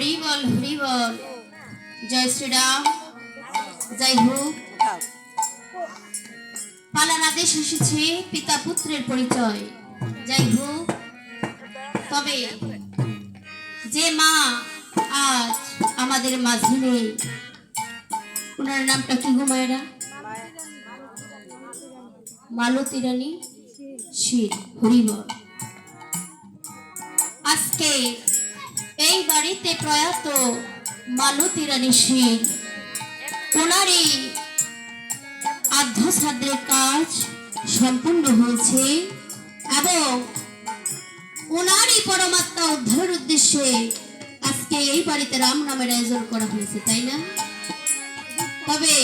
হরি বল হরি বল। জয় শ্রীরাম, জয় হোক পালার আদেশ এসেছে পিতা পুত্রের পরিচয়। যাই হোক তবে যে মা আজ আমাদের মাঝে নেই। ওনার নামটা কি গো মায়েরা? মালতী রানী শীত হরিবল আজকে এই বাড়িতে প্রয়াত মালতী রানী শীত ওনারই আধ্যাসাদ্রের কাজ সম্পূর্ণ হয়েছে এবং ওনারই পরমাত্মা উদ্ধারের উদ্দেশ্যে আজকে এই বাড়িতে রাম নামের আয়োজন করা হয়েছে তাই না? তবে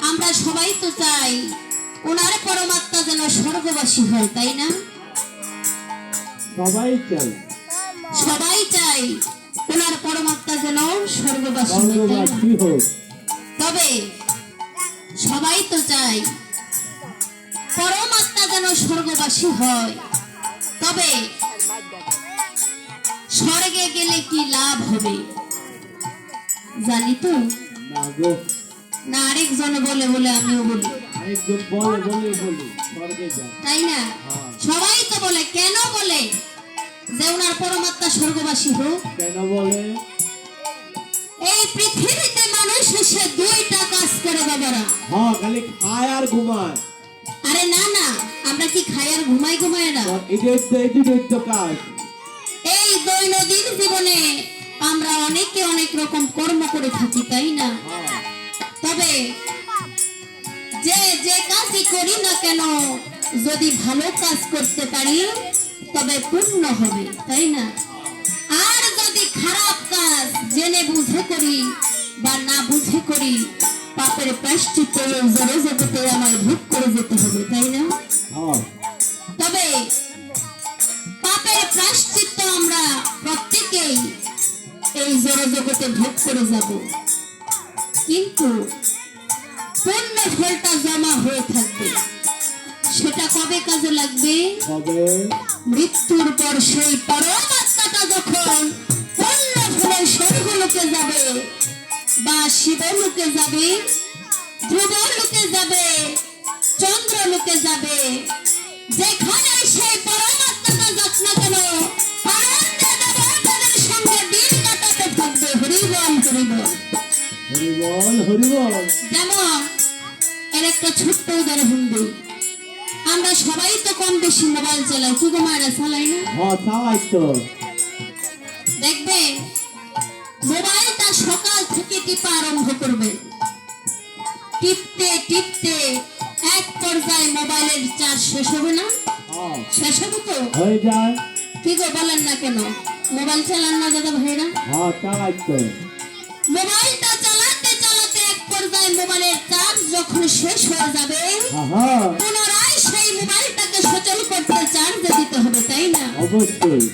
আমরা সবাই তো চাই ওনার পরমাত্মা যেন স্বর্গবাসী হয় তাই না? সবাই চাই। সবাই চাই ওনার পরমাত্মা যেন স্বর্গবাসী? তবে সবাই তো চাই পরমাত্মা যেন স্বর্গবাসী হয়। তবে স্বর্গে গেলে কি লাভ হবে? জানি তো। না আরেকজন বলে বলে আমিও বলি। তাই না? হ্যাঁ। সবাই তো বলে কেন বলে? যে ওনার পরমাত্মা স্বর্গবাসী হোক। কেন বলে? এই পৃথিবীতে মানুষ এসে দুইটা কাজ করে বাবারা। হ্যাঁ খালি খায় আর ঘুমায়। আরে না না আমরা কি খাই আর ঘুমাই ঘুমাই না? এটাই তো এটাই তো কাজ। এই দৈনন্দিন জীবনে আমরা অনেকে অনেক রকম কর্ম করে থাকি তাই না? হ্যাঁ। তবে যে যে কাজই করি না কেন যদি ভালো কাজ করতে পারি তবে পূর্ণ হবে তাই না? আর যদি খারাপ কাজ জেনে বুঝে করি বা না বুঝে করি পাপের প্রাশ্চিত্য জগতে আমায় ভোগ করে যেতে হবে তাই না? হ্যাঁ। তবে পাপের প্রাশ্চিত্য আমরা প্রত্যেকেই এই জড় জগতে ভোগ করে যাব। কিন্তু পূর্ণ ফলটা জমা হয়ে থাকবে। সেটা কবে কাজে লাগবে? তবে মৃত্যুর পর সেই পরমাত্মাটা যখন স্বর্গলোকে যাবে বা শিবলোকে যাবে ধ্রুবলোকে যাবে চন্দ্রলোকে যাবে যেখানে সেই পরমাত্মাটা যাক না কেন আনন্দে সঙ্গে দিন কাটাতে থাকবে। হরিবল হরিবল। হরিবল হরিবল। যেমন এর একটা ছোট্ট উদাহরণ দিই। আমরা সবাই তো কম বেশি মোবাইল চালাই। কি গো মায়েরা চালাই না? হ্যাঁ চালাই তো। দেখবে মোবাইলটা সকাল থেকে টিপা আরম্ভ করবে। টিপতে টিপতে এক পর্যায়ে মোবাইলের চার্জ শেষ হবে না? হ্যাঁ। শেষ হবে তো? হয়ে যায়। কি গো বলেন না কেন? মোবাইল চালান না দাদা ভাইরা? হ্যাঁ চালাই তো। মোবাইলটা চালাতে চালাতে এক পর্যায়ে মোবাইলের চার্জ যখন শেষ হয়ে যাবে হ্যাঁ। পুনরায় অবশ্যই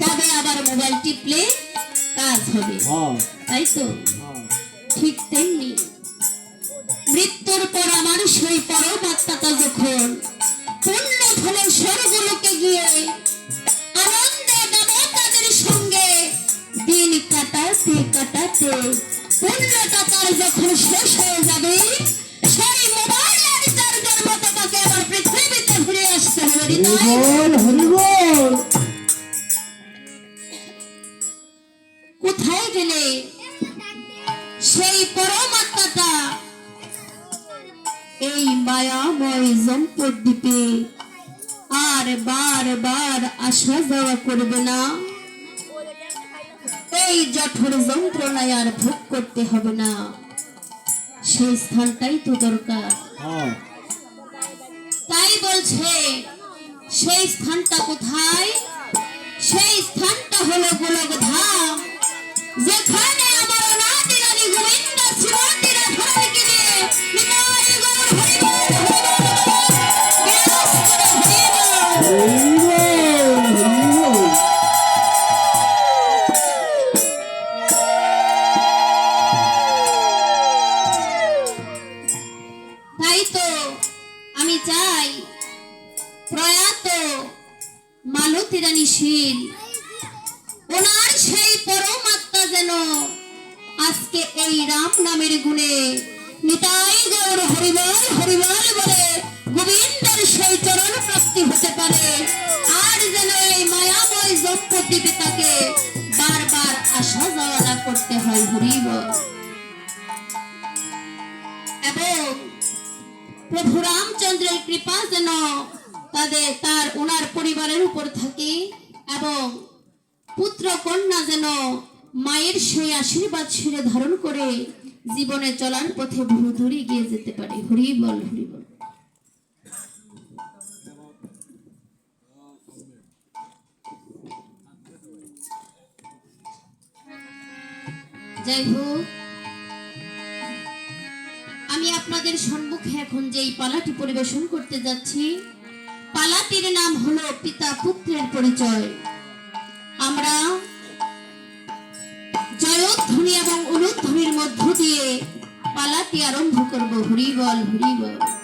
তবে আবার মোবাইল টিপলে কাজ হবে। হ্যাঁ। তাই তো? হ্যাঁ। ঠিক তেমনি। মৃত্যুর পর আমার সেই পরমাত্মাটা যখন পূর্ণ ফলে স্বর্গলোকে গিয়ে আনন্দে দেবতাদের সঙ্গে দিন কাটাতে কাটাতে পূর্ণটা তার যখন শেষ হয়ে যাবে সেই মোবাইলের চার্জের মতো তাকে আবার পৃথিবীতে ফিরে আসতে হবে বার বার আসা যাওয়া করবে না। এই জঠর যন্ত্রণায় আর ভোগ করতে হবে না। সেই স্থানটাই তো দরকার। হ্যাঁ। তাই বলছে সেই স্থানটা কোথায়? সেই স্থানটা হলো গোলক ধাম যেখানে এই রাম নামের গুণে। নিতাই গৌর হরিবল হরিবল বলে গোবিন্দের সেই চরণ প্রাপ্তি হতে পারে। আর যেন এই মায়াময় দম্পতি পিতাকে বারবার আসা যাওয়া করতে হয় হরিবল। এবং প্রভু রামচন্দ্রের কৃপা যেন তাদের, তার ওনার পরিবারের উপর থাকে এবং পুত্র কন্যা যেন মায়ের সেই আশীর্বাদ শিরে ধারণ করে জীবনে চলার পথে বহু দূরে গিয়ে যেতে পারে। হরি বল হরি বল। যাই আমি আপনাদের সম্মুখে এখন যেই পালাটি পরিবেশন করতে যাচ্ছি, পালাটির নাম হলো পিতা পুত্রের পরিচয়। আমরা জয়ধ্বনি এবং অনুধ্বনির মধ্য দিয়ে পালাতে আরম্ভ করব। হরি বল।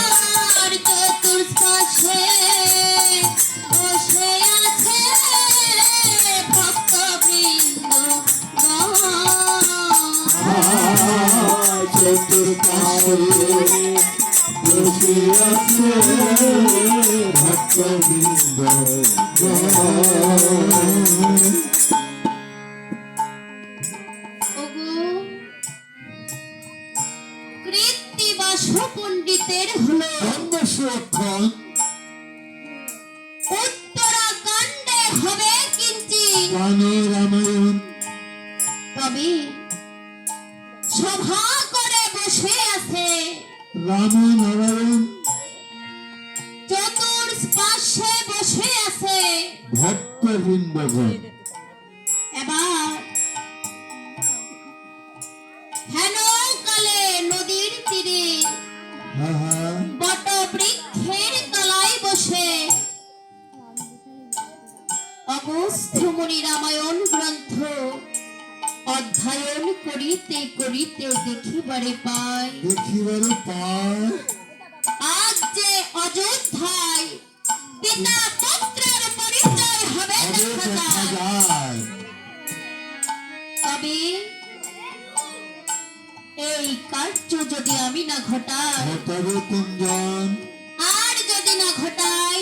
চতুর্পাশে বসে আছে। ভক্তবৃন্দগণ। এবার হেন কালে নদীর তীরে হ্যাঁ হ্যাঁ। তলায় বসে অগস্ত্য রামায়ণ গ্রন্থ অধ্যয়ন করিতে করিতে দেখিবারে পাই দেখিবারে পায়। তবে দেখা দেখা যায়। যায় তবে এই কার্য যদি আমি না ঘটাই ঘটাবে কুঞ্জন আর যদি না ঘটাই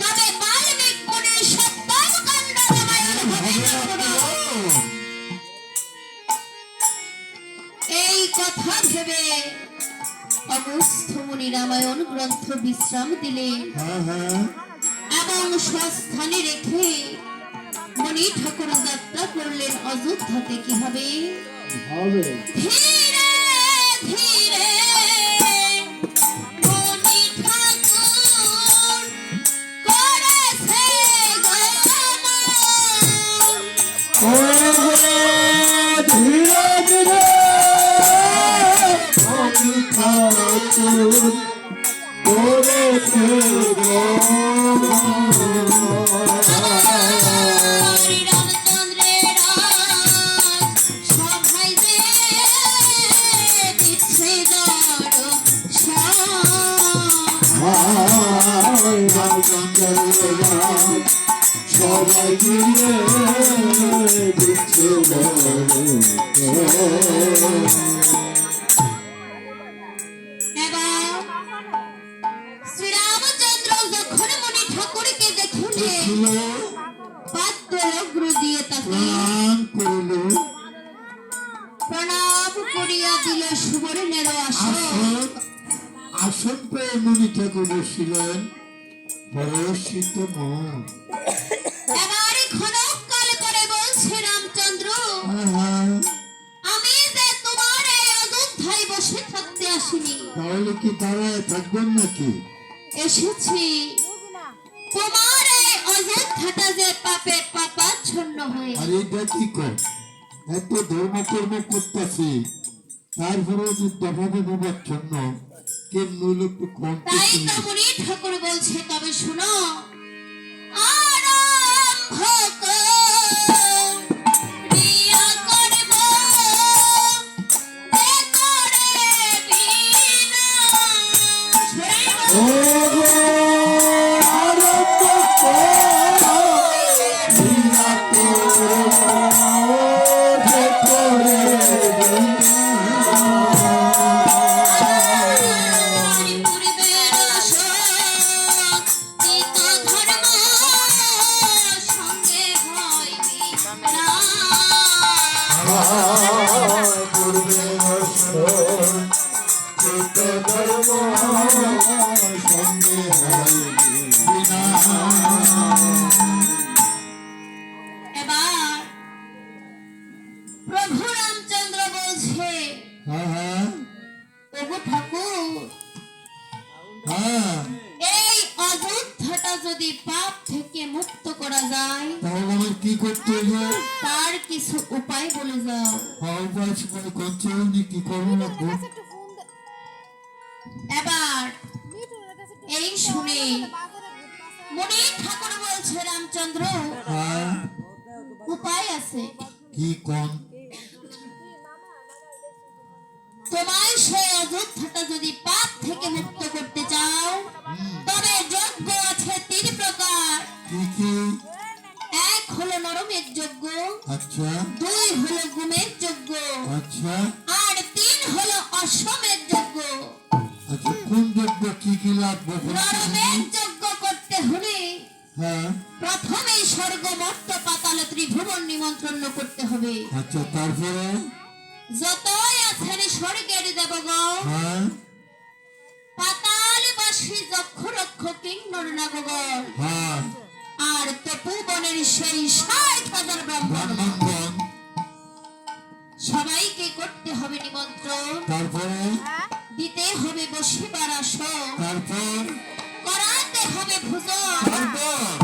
তবে বাল্মীক মুনির সপ্তম কাণ্ড। এই কথা ভেবে অগস্ত্য মুনি রামায়ণ গ্রন্থ বিশ্রাম দিলেন হ্যাঁ এবং স্বস্থানে রেখে মণি ঠাকুর যাত্রা করলেন অযোধ্যাতে কি হবে। ধীরে ধীরে মণি ঠাকুর করেছে গমন। পাত্র অগ্র দিয়ে তাকে প্রণাম করিয়া দিল সুবর্ণের আসন আসন পেয়ে মুনি ঠাকুর বসিলেন হরষিত মন এবারে ক্ষণক কাল করে বলছে রামচন্দ্র আমি যে তোমার এই অযোধ্যায় বসে থাকতে আসিনি। তাহলে কি দাঁড়ায় থাকবেন নাকি? এসেছি। তোমার এই অযোধ্যাটা যে পাপের পাপাচ্ছন্ন হয়ে আর এটা কি কর এত ধর্ম কর্ম করতেছি তারপরে যে দেখাবে বিবাচ্ছন্ন কেমন একটু কম তাই তো মুনি ঠাকুর বলছে তবে শুনো। কি করব না গো? এবার এই শুনে মনে ঠাকুর বলছে রামচন্দ্র হ্যাঁ। উপায় আছে। কি কন? তোমায় সেই অযোধ্যাটা যদি পাপ থেকে মুক্ত করতে চাও তবে যজ্ঞ আছে তিন প্রকার। এক হলো নরমের যজ্ঞ আচ্ছা। দুই হলো গুমের যজ্ঞ। আচ্ছা। লাগবে যজ্ঞ করতে হলে হ্যাঁ। প্রথমে স্বর্গ মর্ত পাতাল ত্রিভুবন নিমন্ত্রণ করতে হবে। আচ্ছা তারপরে? যতই আছেন স্বর্গের দেবগণ হ্যাঁ। পাতালবাসী যক্ষ রক্ষ কিন্নর নাগগণ হ্যাঁ। আর তপোবনের সেই ষাট হাজার ব্রাহ্মণ। সবাইকে করতে হবে নিমন্ত্রণ। তারপরে? দিতে হবে বসিবার আসন তারপর করাতে হবে ভোজন তারপর